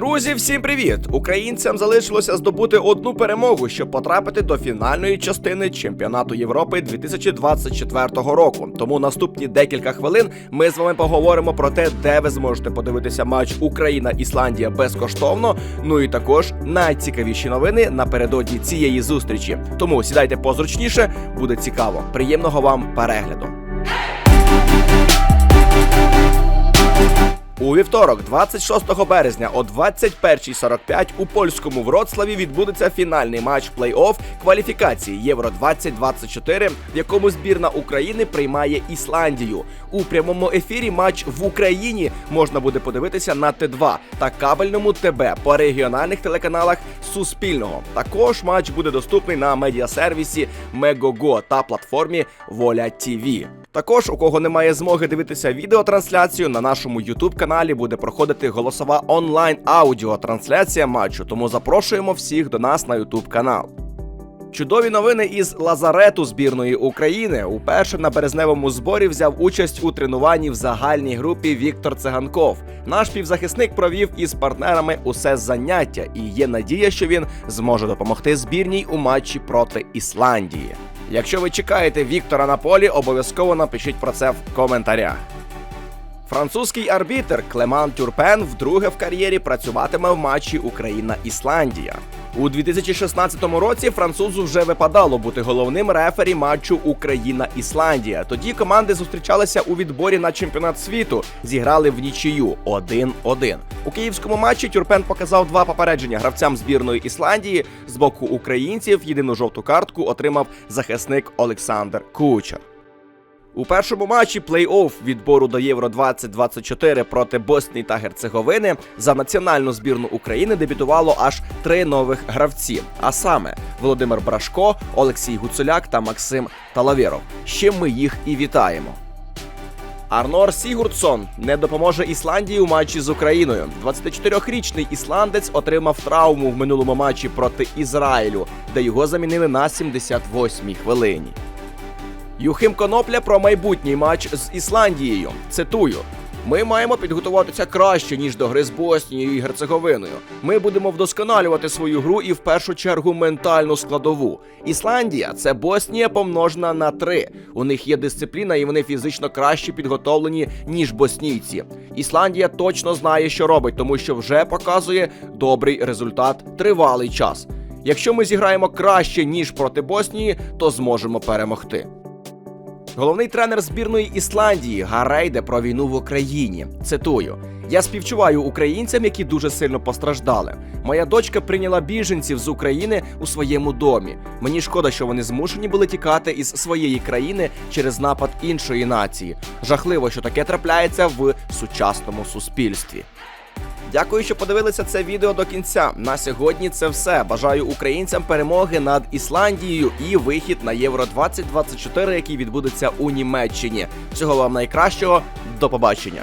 Друзі, всім привіт! Українцям залишилося здобути одну перемогу, щоб потрапити до фінальної частини чемпіонату Європи 2024 року. Тому наступні декілька хвилин ми з вами поговоримо про те, де ви зможете подивитися матч Україна-Ісландія безкоштовно. Ну і також найцікавіші новини напередодні цієї зустрічі. Тому сідайте позручніше, буде цікаво. Приємного вам перегляду. У вівторок, 26 березня о 21.45 у польському Вроцлаві відбудеться фінальний матч плей-офф кваліфікації Євро 2024, в якому збірна України приймає Ісландію. У прямому ефірі матч в Україні можна буде подивитися на Т2 та кабельному ТБ по регіональних телеканалах Суспільного. Також матч буде доступний на медіасервісі Мегого та платформі Воля ТІВІ. Також, у кого немає змоги дивитися відеотрансляцію, на нашому youtube каналі буде проходити голосова онлайн аудіотрансляція матчу, тому запрошуємо всіх до нас на youtube канал. Чудові новини із лазарету збірної України. Уперше на березневому зборі взяв участь у тренуванні в загальній групі Віктор Циганков. Наш півзахисник провів із партнерами усе заняття, і є надія, що він зможе допомогти збірній у матчі проти Ісландії. Якщо ви чекаєте Віктора на полі, обов'язково напишіть про це в коментарях. Французький арбітр Клеман Тюрпен вдруге в кар'єрі працюватиме в матчі Україна-Ісландія. У 2016 році французу вже випадало бути головним рефері матчу Україна-Ісландія. Тоді команди зустрічалися у відборі на чемпіонат світу, зіграли в нічию 1-1. У київському матчі Тюрпен показав два попередження гравцям збірної Ісландії. З боку українців єдину жовту картку отримав захисник Олександр Кучер. У першому матчі плей-офф відбору до Євро 2024 проти Боснії та Герцеговини за національну збірну України дебютувало аж три нових гравці. А саме Володимир Брашко, Олексій Гуцуляк та Максим Талавєров. Чим ми їх і вітаємо. Арнор Сігурдсон не допоможе Ісландії у матчі з Україною. 24-річний ісландець отримав травму в минулому матчі проти Ізраїлю, де його замінили на 78-й хвилині. Юхим Конопля про майбутній матч з Ісландією. Цитую. Ми маємо підготуватися краще ніж до гри з Боснією і Герцеговиною. Ми будемо вдосконалювати свою гру і в першу чергу ментальну складову. Ісландія це Боснія помножена на три. У них є дисципліна, і вони фізично краще підготовлені ніж боснійці. Ісландія точно знає, що робить, тому що вже показує добрий результат тривалий час. Якщо ми зіграємо краще ніж проти Боснії, то зможемо перемогти. Головний тренер збірної Ісландії Гарейде про війну в Україні. Цитую: я співчуваю українцям, які дуже сильно постраждали. Моя дочка прийняла біженців з України у своєму домі. Мені шкода, що вони змушені були тікати із своєї країни через напад іншої нації. Жахливо, що таке трапляється в сучасному суспільстві. Дякую, що подивилися це відео до кінця. На сьогодні це все. Бажаю українцям перемоги над Ісландією і вихід на Євро 2024, який відбудеться у Німеччині. Всього вам найкращого. До побачення.